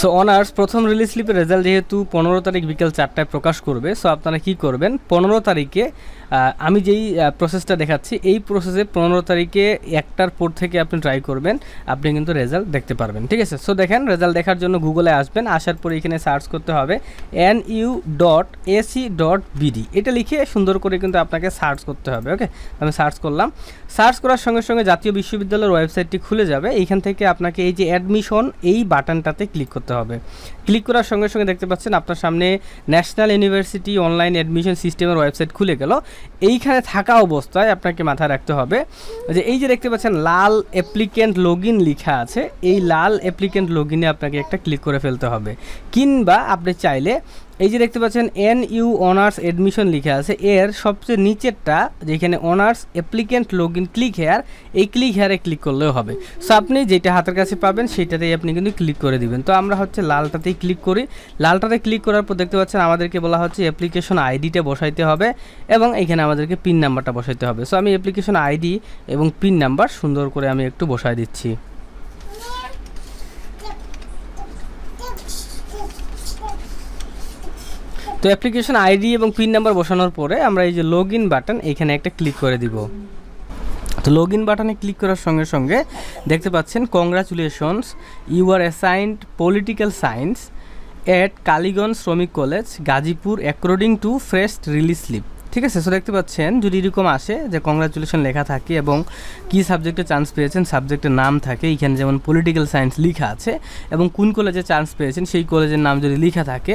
So honours প্রথম release স্লিপের result যেহেতু পনেরো তারিখ বিকেল চারটায় প্রকাশ করবে সো আপনারা কি করবেন? পনেরো তারিখে আমি যেই প্রসেসটা দেখাচ্ছি, এই প্রসেসে পনেরো তারিখে একটার পর থেকে আপনি ট্রাই করবেন, আপনি কিন্তু রেজাল্ট দেখতে পারবেন, ঠিক আছে? সো দেখেন রেজাল্ট দেখার জন্য গুগলে আসবেন, আসার পর এখানে সার্চ করতে হবে N U dot AC dot BD এটা লিখে সুন্দর করে কিন্তু আপনাকে সার্চ করতে হবে ওকে আমি সার্চ করলাম। সার্চ করার সঙ্গে সঙ্গে জাতীয় বিশ্ববিদ্যালয়ের ওয়েবসাইটটি খুলে যাবে, এইখান থেকে আপনাকে এই যে অ্যাডমিশন এই বাটনটাতে ক্লিক করতে হবে। ক্লিক করার সঙ্গে সঙ্গে দেখতে পাচ্ছেন আপনার সামনে ন্যাশনাল ইউনিভার্সিটি অনলাইন অ্যাডমিশন সিস্টেমের ওয়েবসাইট খুলে গেল। এইখানে থাকা অবস্থায় আপনাকে মাথায় রাখতে হবে যে এই যে দেখতে পাচ্ছেন লাল অ্যাপ্লিকেন্ট লগ লেখা আছে, এই লাল অ্যাপ্লিকেন্ট লগ আপনাকে একটা ক্লিক করে ফেলতে হবে। কিংবা আপনি চাইলে এই যে দেখতে পাচ্ছেন এন ইউ অনার্স এডমিশন লেখা আছে। এর সবচেয়ে নিচেরটা, যেখানে honours applicant log in click here এই ক্লিক হেয়ারে ক্লিক করলেও হবে। সো আপনি যেটা হাতের কাছে পাবেন, সেটাতেই আপনি কিন্তু ক্লিক করে দিবেন। তো আমরা হচ্ছে লালটাতেই ক্লিক করি। লালটাতে ক্লিক করার পর দেখতে পাচ্ছেন, আমাদেরকে বলা হচ্ছে অ্যাপ্লিকেশন আইডিটা বসাইতে হবে এবং এখানে আমাদেরকে পিন নাম্বারটা বসাইতে হবে। সো আমি অ্যাপ্লিকেশন আইডি এবং পিন নাম্বার সুন্দর করে আমি একটু বসাই দিচ্ছি। তো অ্যাপ্লিকেশন আইডি এবং পিন নাম্বার বসানোর পরে আমরা এই যে লগ ইন বাটন এখানে একটা ক্লিক করে দিব। তো লগ ইন বাটনে ক্লিক করার সঙ্গে সঙ্গে দেখতে পাচ্ছেন congratulations you are assigned political science at Kaliganj Sramik college Gazipur according to fresh release slip ঠিক আছে সো দেখতে পাচ্ছেন, যদি এরকম আসে যে কংগ্রাচুলেশন লেখা থাকে এবং কী সাবজেক্টে চান্স পেয়েছেন সাবজেক্টের নাম থাকে, এখানে যেমন পলিটিক্যাল সায়েন্স লেখা আছে এবং কোন কলেজে চান্স পেয়েছেন, সেই কলেজের নাম যদি লেখা থাকে,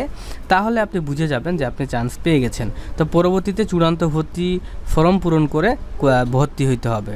তাহলে আপনি বুঝে যাবেন যে আপনি চান্স পেয়ে গেছেন। তো পরবর্তীতে চূড়ান্ত ভর্তি ফর্ম পূরণ করে ভর্তি হইতে হবে।